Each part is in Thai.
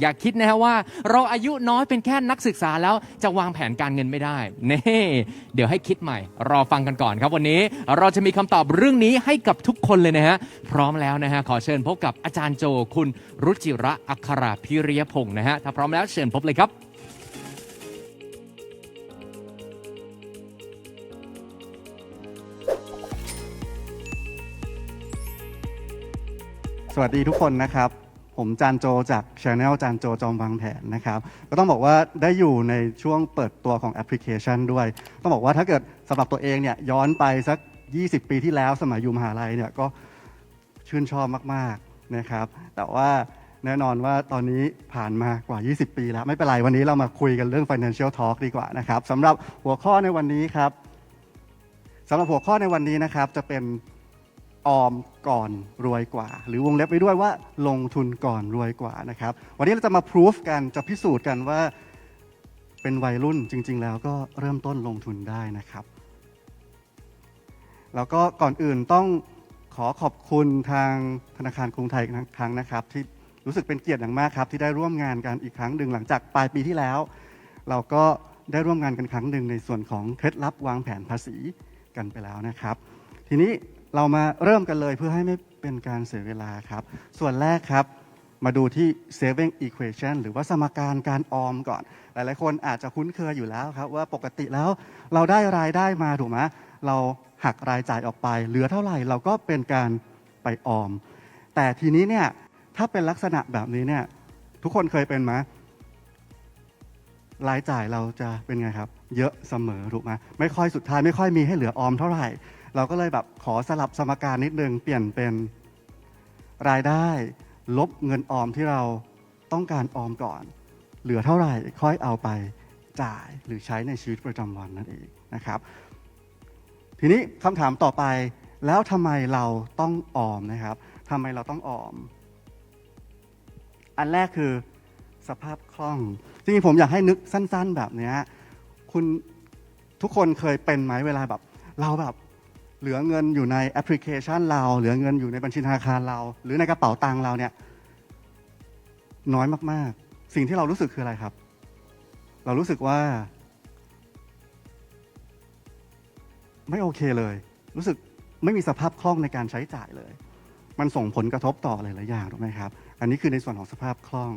อย่าคิดนะฮะว่า เราอายุน้อยเป็นแค่นักศึกษาแล้วจะวางแผนการเงินไม่ได้เน่เดี๋ยวให้คิดใหม่ รอฟังกันก่อนครับวันนี้ เราจะมีคำตอบเรื่องนี้ให้กับทุกคนเลยนะฮะพร้อมแล้วนะฮะขอเชิญพบกับอาจารย์โจคุณรุจิระอัคราพิริยพงศ์นะฮะถ้าพร้อมแล้วเชิญพบเลยครับสวัสดีทุกคนนะครับ ผมจานโจจากช anel จานโจจอมวางแผนนะครับ ก็ต้องบอกว่าได้อยู่ในช่วงเปิดตัวของแอปพลิเคชันด้วย ต้องบอกว่าถ้าเกิดสำหรับตัวเองเนี่ยย้อนไปสัก 20 ปีที่แล้วสมัยอยู่มหาลัยเนี่ยก็ชื่นชอบมากๆนะครับ แต่ว่าแน่นอนว่าตอนนี้ผ่านมากว่า 20 ปีแล้ว ไม่เป็นไร วันนี้เรามาคุยกันเรื่อง financial talk ดีกว่านะครับสำหรับหัวข้อในวันนี้ครับสำหรับหัวข้อในวันนี้นะครับจะเป็น ออมก่อนรวยกว่า หรือวงเล็บไว้ด้วยว่าลงทุนก่อนรวยกว่านะครับ วันนี้เราจะมาพิสูจกันจะพิสูจน์กันว่าเป็นวัยรุ่นจริง ๆ แล้วก็เริ่มต้นลงทุนได้นะครับ แล้วก็ก่อนอื่นต้องขอขอบคุณทางธนาคารกรุงไทยอีกครั้งนะครับ ที่รู้สึกเป็นเกียรติอย่างมากครับ ที่ได้ร่วมงานกันอีกครั้งหนึ่งหลังจากปลายปีที่แล้ว เราก็ได้ร่วมงานกันครั้งหนึ่งในส่วนของเคล็ดลับวางแผนภาษีกันไปแล้วนะครับ ทีนี้ เรามาเริ่มกันเลยเพื่อให้ไม่เป็นการเสียเวลาครับ ส่วนแรกครับมาดูที่ saving equation หรือว่าสมการการออมก่อน หลายๆ คนอาจจะคุ้นเคยอยู่แล้วครับ ว่าปกติแล้วเราได้รายได้มาถูกไหมเราหักรายจ่ายออกไป เหลือเท่าไหร่เราก็เป็นการไปออม แต่ทีนี้เนี่ยถ้าเป็นลักษณะแบบนี้เนี่ยทุกคนเคยเป็นไหมรายจ่ายเราจะเป็นไงครับ เยอะเสมอถูกไหมไม่ค่อยสุดท้ายไม่ค่อยมีให้เหลือออมเท่าไหร่ เราก็เลยแบบขอสลับสมการนิดนึง เปลี่ยนเป็นรายได้ ลบเงินออมที่เราต้องการออมก่อน เหลือเท่าไหร่ค่อยเอาไปจ่ายหรือใช้ในชีวิตประจำวันนั่นเองนะครับ ทีนี้คำถามต่อไปแล้วทำไมเราต้องออมนะครับทำไมเราต้องออม อันแรกคือสภาพคล่องจริงๆผมอยากให้นึกสั้น ๆ แบบนี้คุณทุกคนเคยเป็นไหมเวลาแบบ เราแบบ เหลือเงินอยู่ในแอปพลิเคชันเรา เหลือเงินอยู่ในบัญชีธนาคารเรา หรือในกระเป๋าตังค์เราเนี่ยน้อยมาก ๆ สิ่งที่เรารู้สึกคืออะไรครับ เรารู้สึกว่า ไม่โอเคเลย รู้สึกไม่มีสภาพคล่องในการใช้จ่ายเลย มันส่งผลกระทบต่อหลายๆอย่างถูกไหมครับ อันนี้คือในส่วนของสภาพคล่อง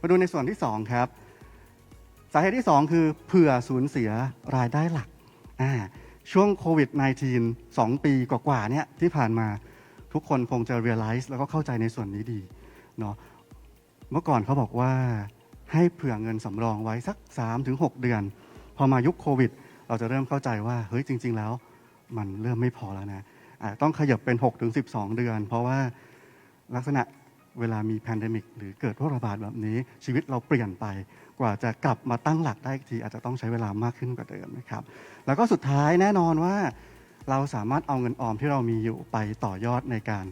มาดูในส่วนที่ 2 ครับ สาเหตุที่ 2 คือเผื่อสูญเสียรายได้หลักอ่า ช่วงโควิด -19 2 ปีกว่าๆเนี่ยที่ผ่านมาทุกคนคงจะ realize แล้วก็เข้าใจในส่วนนี้ดีเนาะเมื่อก่อนเขาบอกว่าให้เผื่อเงินสำรองไว้สัก 3-6 เดือน พอมายุคโควิด เราจะเริ่มเข้าใจว่าเฮ้ยจริง ๆ แล้ว มันเริ่มไม่พอแล้วนะต้องขยับเป็น 6-12 เดือน เพราะว่าลักษณะ เวลามีแพนเดมิกหรือเกิดโรคระบาดแบบนี้ ชีวิตเราเปลี่ยนไปกว่าจะกลับมาตั้งหลักได้อีกที อาจจะต้องใช้เวลามากขึ้นกว่าเดิมนะครับ แล้วก็สุดท้ายแน่นอนว่า เราสามารถเอาเงินออมที่เรามีอยู่ไปต่อยอดในการ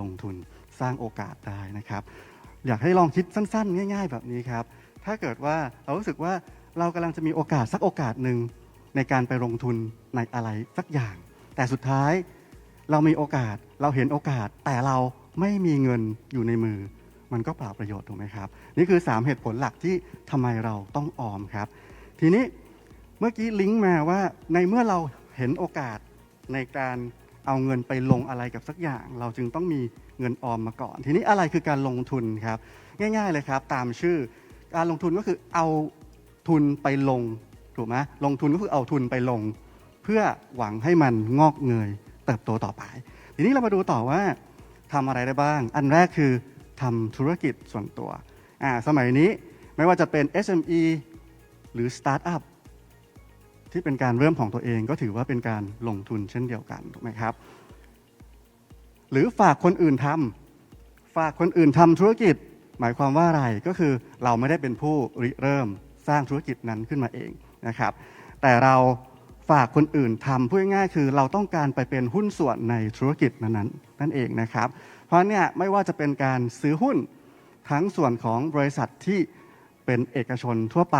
ลงทุนสร้างโอกาสได้นะครับ อยากให้ลองคิดสั้นๆ ง่าย ๆ แบบนี้ครับ ถ้าเกิดว่าเรารู้สึกว่าเรากำลังจะมีโอกาสสักโอกาสหนึ่งในการไปลงทุนในอะไรสักอย่าง แต่สุดท้ายเรามีโอกาสเราเห็นโอกาสแต่เรา ไม่มีเงินอยู่ในมือ มันก็เปล่าประโยชน์ถูกไหมครับ นี่คือ 3 เหตุผลหลักที่ทำไมเราต้องออมครับ ทีนี้เมื่อกี้ลิงก์มาว่าในเมื่อเราเห็นโอกาสในการเอาเงินไปลงอะไรกับสักอย่าง เราจึงต้องมีเงินออมมาก่อน ทีนี้อะไรคือการลงทุนครับ ง่าย ๆเลยครับ ตามชื่อการลงทุนก็คือเอาทุนไปลงถูกไหมลงทุนก็คือเอาทุนไปลง เพื่อหวังให้มันงอกเงยเติบโตต่อไป ทีนี้เรามาดูต่อว่า ทำอะไรได้บ้าง อันแรกคือทำธุรกิจส่วนตัวอ่าสมัยนี้ไม่ว่าจะเป็น SME หรือ Startup ที่เป็นการเริ่มของตัวเองก็ถือว่าเป็นการลงทุนเช่นเดียวกันถูกไหมครับ หรือฝากคนอื่นทำฝากคนอื่นทำธุรกิจหมายความว่าอะไรก็คือเราไม่ได้เป็นผู้ริเริ่มสร้างธุรกิจนั้นขึ้นมาเองนะครับ แต่เรา ฝากคนอื่นทำพูดง่ายๆคือเราต้องการไปเป็นหุ้นส่วนในธุรกิจนั้นๆนั่นเองนะครับ เพราะเนี่ยไม่ว่าจะเป็นการซื้อหุ้นทั้งส่วนของบริษัทที่เป็นเอกชนทั่วไป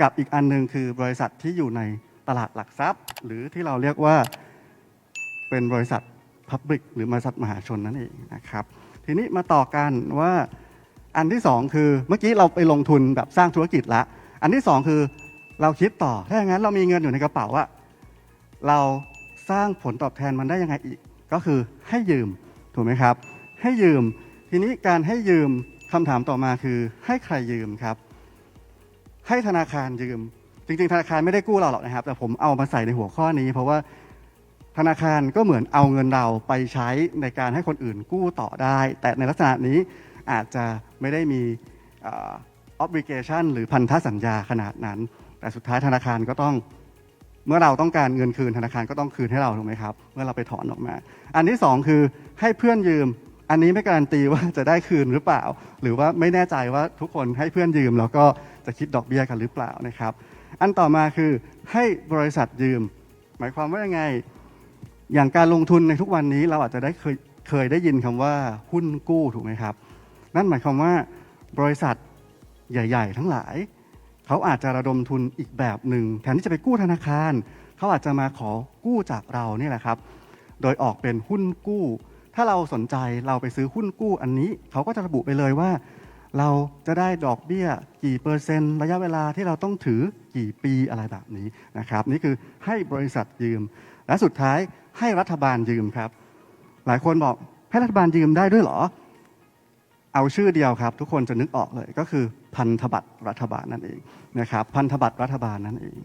กับอีกอันหนึงคือบริษัทที่อยู่ในตลาดหลักทรัพย์ หรือที่เราเรียกว่าเป็นบริษัท Public หรือบริษัทมหาชนนั่นเองนะครับ ทีนี้มาต่อกันว่าอันที่สองคือเมื่อกี้เราไปลงทุนแบบสร้างธุรกิจละ อันที่สองคือเราคิดต่อถ้าอย่างนั้นเรามีเงินอยู่ในกระเป๋าอะ เราสร้างผลตอบแทนมันได้ยังไงอีก ก็คือให้ยืมถูกไหมครับ ให้ยืม ทีนี้การให้ยืมคำถามต่อมาคือ ให้ใครยืมครับ ให้ธนาคารยืม จริงๆ ธนาคารไม่ได้กู้เราหรอกนะครับ แต่ผมเอามาใส่ในหัวข้อนี้ เพราะว่าธนาคารก็เหมือนเอาเงินเราไปใช้ในการให้คนอื่นกู้ต่อได้ แต่ในลักษณะนี้อาจจะไม่ได้มีออ obligation หรือพันธสัญญาขนาดนั้น แต่สุดท้ายธนาคารก็ต้อง มื่อเราต้องการเงินคืนธนาคารก็ต้องคืนให้เราถูกไหมครับ เมื่อเราไปถอนออกมา อันที่สองคือให้เพื่อนยืม อันนี้ไม่การันตีว่าจะได้คืนหรือเปล่า หรือว่าไม่แน่ใจว่าทุกคนให้เพื่อนยืมแล้วก็จะคิดดอกเบี้ยกันหรือเปล่านะครับ อันต่อมาคือให้บริษัทยืม หมายความว่ายังไง อย่างการลงทุนในทุกวันนี้เราอาจจะได้เคยเคยได้ยินคำว่าหุ้นกู้ถูกไหมครับ นั่นหมายความว่าบริษัทใหญ่ ๆ ทั้งหลาย เขาอาจจะระดมทุนอีกแบบหนึ่งแทนที่จะไปกู้ธนาคาร เขาอาจจะมาขอกู้จากเราเนี่ยแหละครับ โดยออกเป็นหุ้นกู้ ถ้าเราสนใจเราไปซื้อหุ้นกู้อันนี้ เขาก็จะระบุไปเลยว่า เราจะได้ดอกเบี้ยกี่เปอร์เซ็นต์ ระยะเวลาที่เราต้องถือกี่ปีอะไรแบบนี้นะครับ นี่คือให้บริษัทยืม และสุดท้ายให้รัฐบาลยืมครับ หลายคนบอกให้รัฐบาลยืมได้ด้วยเหรอ เอาชื่อเดียวครับ ทุกคนจะนึกออกเลยก็คือ พันธบัตรรัฐบาลนั่นเองนะครับพันธบัตรรัฐบาลนั่นเอง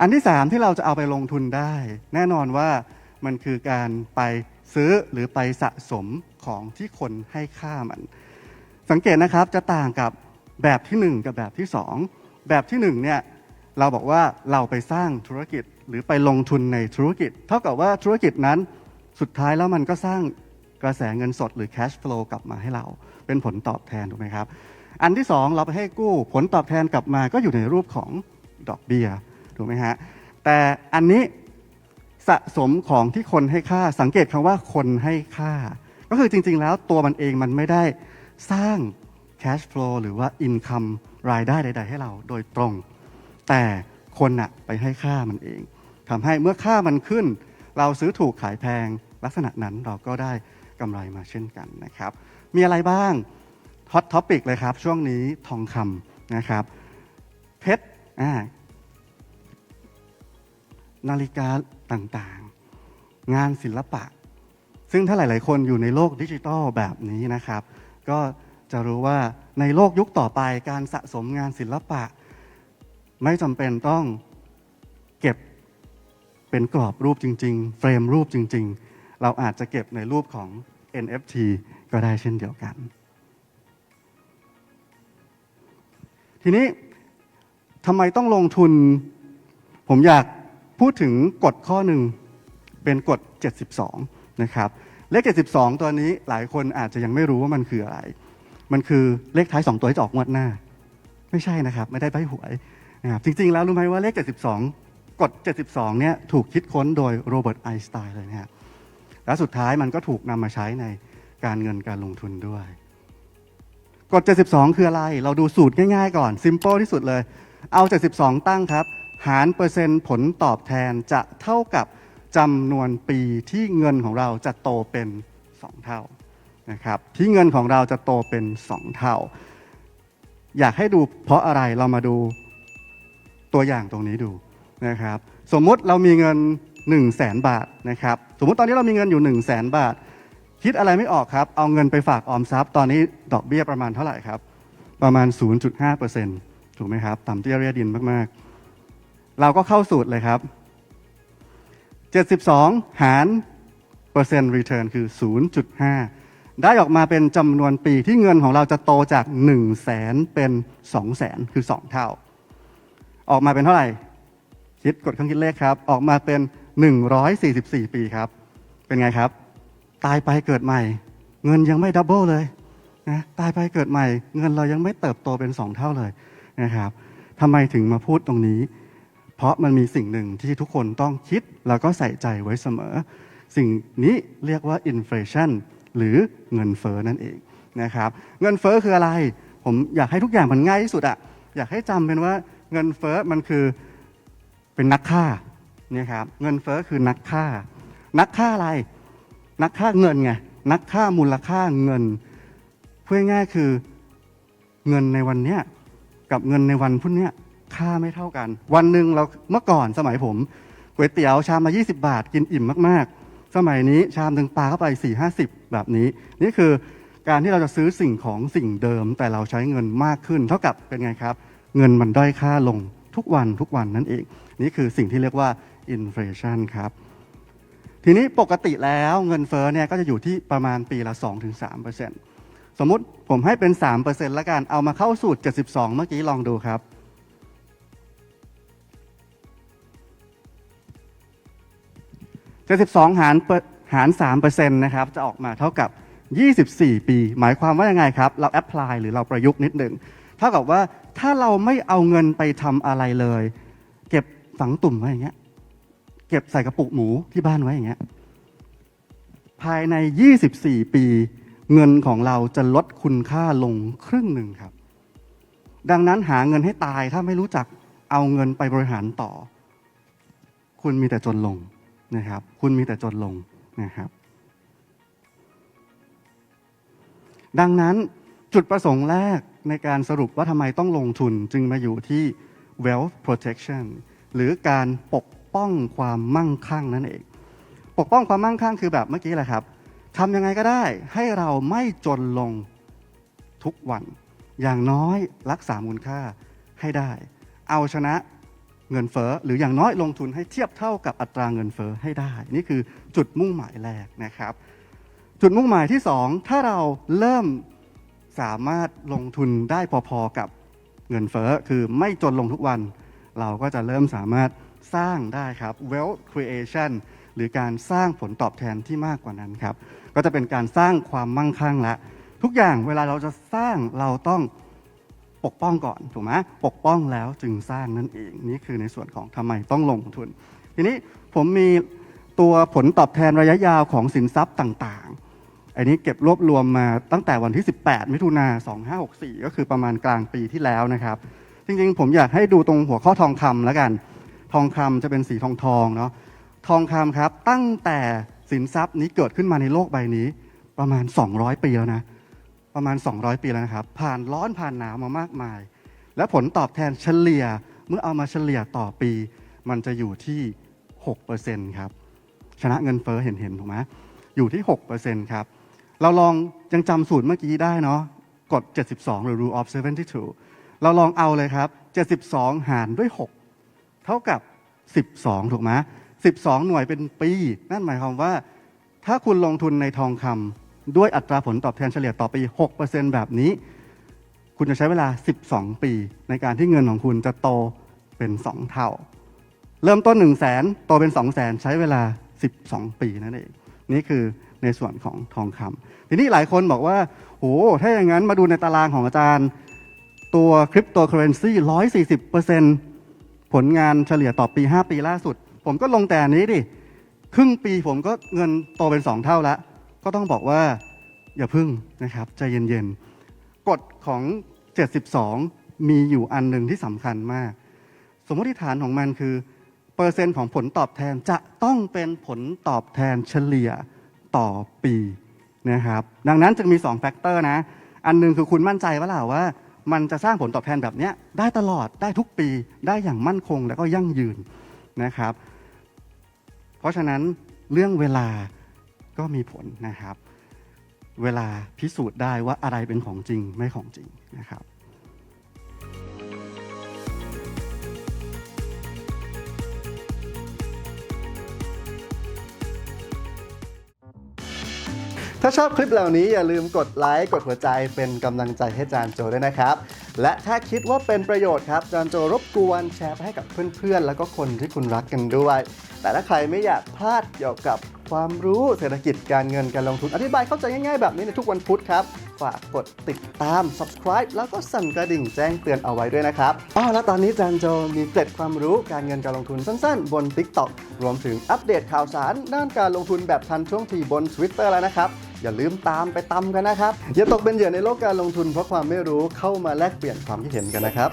อันที่สามที่เราจะเอาไปลงทุนได้ แน่นอนว่ามันคือการไปซื้อหรือไปสะสมของที่คนให้ค่ามัน สังเกตนะครับจะต่างกับแบบที่หนึ่งกับแบบที่สองแบบที่หนึ่งเนี่ยเราบอกว่าเราไปสร้างธุรกิจหรือไปลงทุนในธุรกิจ เท่ากับว่าธุรกิจนั้นสุดท้ายแล้วมันก็สร้าง กระแสเงินสดหรือ cash flow กลับมาให้เรา เป็นผลตอบแทนถูกไหมครับ อันที่สองเราไปให้กู้ผลตอบแทนกลับมาก็อยู่ในรูปของดอกเบี้ยถูกไหมฮะแต่อันนี้สะสมของที่คนให้ค่าสังเกตคำว่าคนให้ค่า ก็คือจริง ๆ แล้วตัวมันเองมันไม่ได้สร้าง cash flow หรือว่า income รายได้ใด ๆ ให้เราโดยตรง แต่คนอะไปให้ค่ามันเองทำให้เมื่อค่ามันขึ้น เราซื้อถูกขายแพง ลักษณะนั้นเราก็ได้กำไรมาเช่นกันนะครับ มีอะไรบ้างฮอตท็อปิกเลยครับ ช่วงนี้ทองคำนะครับ เพชรนาฬิกาต่างๆ งานศิลปะ ซึ่งถ้าหลาย ๆ คนอยู่ในโลกดิจิทัลแบบนี้นะครับ ก็จะรู้ว่าในโลกยุคต่อไปการสะสมงานศิลปะ ไม่จำเป็นต้องเก็บเป็นกรอบรูปจริง ๆ เฟรมรูปจริง ๆ เราอาจจะเก็บในรูปของ NFT ก็ได้เช่นเดียวกัน ทีนี้ทำไมต้องลงทุน ผมอยากพูดถึงกฎข้อหนึ่งเป็นกฎ 72 นะครับ เลข 72 ตัวนี้หลายคนอาจจะยังไม่รู้ว่ามันคืออะไร มันคือเลขท้าย 2 ตัวที่จะออกงวดหน้า ไม่ใช่นะครับ ไม่ได้ใบหวยนะครับจริง ๆ แล้วรู้ไหมว่าเลข 72 กฎ 72 เนี่ยถูกคิดค้นโดยโรเบิร์ตไอน์สไตน์เลยนะครับ และสุดท้ายมันก็ถูกนำมาใช้ในการเงินการลงทุนด้วย กฎ 72 คืออะไร เราดูสูตรง่ายๆก่อน ซิม p ป e ที่สุดเลย เอา 72 ตั้งครับ หารเปอร์เซ็นต์ผลตอบแทนจะเท่ากับจำนวนปีที่เงินของเราจะโตเป็น 2 เท่านะครับที่เงินของเราจะโตเป็น 2 เท่า อยากให้ดูเพราะอะไรเรามาดูตัวอย่างตรงนี้ดูนะครับ สมมุติเรามีเงิน 1 0 0 0 0แสนบาทนะครับสมมุติตอนนี้เรามีเงินอยู่ 1 0 0 0 0แสนบาท คิดอะไรไม่ออกครับ เอาเงินไปฝากออมทรัพย์ ตอนนี้ดอกเบี้ยประมาณเท่าไหร่ครับ ประมาณ 0.5%ถูกไหมครับ ต่ำเตี้ยเรียดินมากๆ เราก็เข้าสูตรเลยครับ 72 หารเปอร์เซ็นต์ return คือ 0.5 ได้ออกมาเป็นจำนวนปีที่เงินของเราจะโตจาก 1 0 0 0 0แสนเป็น2 0 0แสนคือ 2 เท่า ออกมาเป็นเท่าไหร่คิดกดเครื่องคิดเลขครับ ออกมาเป็น 144 ปีครับ เป็นไงครับ ตายไปเกิดใหม่ เงินยังไม่ดับเบิลเลยนะตายไปเกิดใหม่ เงินเรายังไม่เติบโตเป็นสองเท่าเลยนะครับทำไมถึงมาพูดตรงนี้ เพราะมันมีสิ่งหนึ่งที่ทุกคนต้องคิดแล้วก็ใส่ใจไว้เสมอ สิ่งนี้เรียกว่าอินฟลชันหรือเงินเฟ้อนั่นเองนะครับ เงินเฟ้อคืออะไร ผมอยากให้ทุกอย่างมันง่ายที่สุดอะอยากให้จำเป็นว่าเงินเฟ้อมันคือเป็นนักฆ่า เนี่ยครับเงินเฟ้อคือนักฆ่า นักฆ่าอะไร นักฆ่าเงินไงนักฆ่ามูลค่าเงินพูดง่ายๆคือเงินในวันเนี้ยกับเงินในวันพรุ่งนี้ค่าไม่เท่ากัน วันหนึ่งเราเมื่อก่อนสมัยผมก๋วยเตี๋ยวชามมา20 บาทกินอิ่มมากๆ สมัยนี้ชามหนึ่งปลาเข้าไป4 50แบบนี้ นี่คือการที่เราจะซื้อสิ่งของสิ่งเดิม แต่เราใช้เงินมากขึ้น เท่ากับเป็นไงครับ เงินมันด้อยค่าลงทุกวันทุกวันนั่นเอง นี่คือสิ่งที่เรียกว่า อินฟลชันครับ ทีนี้ปกติแล้วเงินเฟ้อเนี่ยก็จะอยู่ที่ประมาณปีละ 2-3%สมมุติผมให้เป็น 3%ล้วกัน เอามาเข้าสูตร 72 เมื่อกี้ลองดูครับ 72 หารเปอร์หาร 3%นะครับ จะออกมาเท่ากับ 24 ปี หมายความว่ายังไงครับ เราแอพพลายหรือเราประยุกต์นิดหนึ่งเท่ากับว่าถ้าเราไม่เอาเงินไปทำอะไรเลย เก็บฝังตุ่มไว้อย่างเงี้ย เก็บใส่กระปุกหมูที่บ้านไว้อย่างเงี้ยภายใน 24 ปี เงินของเราจะลดคุณค่าลงครึ่งหนึ่งครับ ดังนั้นหาเงินให้ตายถ้าไม่รู้จักเอาเงินไปบริหารต่อ คุณมีแต่จนลงนะครับ คุณมีแต่จนลงนะครับ ดังนั้นจุดประสงค์แรกในการสรุปว่าทำไมต้องลงทุนจึงมาอยู่ที่ wealth protection หรือการปก ป้องความมั่งคั่งนั่นเอง ปกป้องความมั่งคั่งคือแบบเมื่อกี้แหละครับทำยังไงก็ได้ให้เราไม่จนลงทุกวัน อย่างน้อยรักษามูลค่าให้ได้ เอาชนะเงินเฟ้อหรืออย่างน้อยลงทุนให้เทียบเท่ากับอัตราเงินเฟ้อให้ได้ นี่คือจุดมุ่งหมายแรกนะครับ จุดมุ่งหมายที่สองถ้าเราเริ่มสามารถลงทุนได้พอๆกับเงินเฟ้อคือไม่จนลงทุกวัน เราก็จะเริ่มสามารถ สร้างได้ครับ wealth creation หรือการสร้างผลตอบแทนที่มากกว่านั้นครับ ก็จะเป็นการสร้างความมั่งคั่งละ ทุกอย่างเวลาเราจะสร้างเราต้องปกป้องก่อนถูกไหมปกป้องแล้วจึงสร้างนั่นเอง นี่คือในส่วนของทำไมต้องลงทุน ทีนี้ผมมีตัวผลตอบแทนระยะยาวของสินทรัพย์ต่างๆ อันนี้เก็บรวบรวมมาตั้งแต่วันที่ 18 มิถุนา2564 ก็คือประมาณกลางปีที่แล้วนะครับ จริงๆ ผมอยากให้ดูตรงหัวข้อทองคำแล้วกัน ทองคำจะเป็นสีทองทองเนาะทองคำครับตั้งแต่สินทรัพย์นี้เกิดขึ้นมาในโลกใบนี้ ประมาณ 200 ปีแล้วนะประมาณ 200 ปีแล้วนะครับ ผ่านร้อนผ่านหนาวมามากมาย และผลตอบแทนเฉลี่ยเมื่อเอามาเฉลี่ยต่อปี มันจะอยู่ที่ 6%ครับชนะเงินเฟ้อเห็นเห็นถูกไหมอยู่ที่ 6%ครับ เราลองยังจำสูตรเมื่อกี้ได้เนาะกด 72 หรือ rule of 72 เราลองเอาเลยครับ 72 หารด้วย 6 เท่ากับ 12 ถูกไหม12 หน่วยเป็นปี นั่นหมายความว่า ถ้าคุณลงทุนในทองคำด้วยอัตราผลตอบแทนเฉลี่ยต่อปี 6%แบบนี้ คุณจะใช้เวลา 12 ปี ในการที่เงินของคุณจะโตเป็น 2 เท่า เริ่มต้น 1 0 0 0 0แสนโตเป็น 2 0 0แสนใช้เวลา 12 ปีนั่นเองนี่คือในส่วนของทองคำทีนี้หลายคนบอกว่าโอ้ถ้าอย่างนั้นมาดูในตารางของอาจารย์ ตัวคริปโตเคอเรนซี140% ผลงานเฉลี่ยต่อปี 5 ปีล่าสุด ผมก็ลงแต่นี้ดิ ครึ่งปีผมก็เงินโตเป็น 2 เท่าล้วก็ต้องบอกว่าอย่าพึ่งนะครับใจเย็นๆ กฎของ 72 มีอยู่อันหนึ่งที่สำคัญมาก สมมติฐานของมันคือ เปอร์เซ็นต์ของผลตอบแทนจะต้องเป็นผลตอบแทนเฉลี่ยต่อปีนะครับ ดังนั้นจึงมี 2 แฟกเตอร์นะ อันหนึงคือคุณมั่นใจว่าล่ะว่า มันจะสร้างผลตอบแทนแบบนี้ได้ตลอดได้ทุกปีได้อย่างมั่นคงแล้วก็ยั่งยืนนะครับ เพราะฉะนั้นเรื่องเวลาก็มีผลนะครับ เวลาพิสูจน์ได้ว่าอะไรเป็นของจริงไม่ของจริงนะครับ ถ้าชอบคลิปเหล่านี้อย่าลืมกดไลค์ กดหัวใจเป็นกำลังใจให้จานโจด้วยนะครับ และถ้าคิดว่าเป็นประโยชน์ครับ จานโจรบกวนแชร์ไปให้กับเพื่อนๆ แล้วก็คนที่คุณรักกันด้วย แต่ถ้าใครไม่อยากพลาดเกี่ยวกับความรู้เศรษฐกิจการเงินการลงทุนอธิบายเข้าใจง่ายๆ แบบนี้ในทุกวันพุธครับ ฝากกดติดตาม subscribe แล้วก็สั่นกระดิ่งแจ้งเตือนเอาไว้ด้วยนะครับอ๋อแล้วตอนนี้จานโจมีเกร็ดความรู้การเงินการลงทุนสั้นๆ บน TikTok รวมถึงอัปเดตข่าวสารด้านการลงทุนแบบทันช่วงทีบน Twitter แล้วนะครับ อย่าลืมตามไปตำกันนะครับ อย่าตกเป็นเหยื่อในโลกการลงทุนเพราะความไม่รู้เข้ามาแลกเปลี่ยนความคิดเห็นกันนะครับ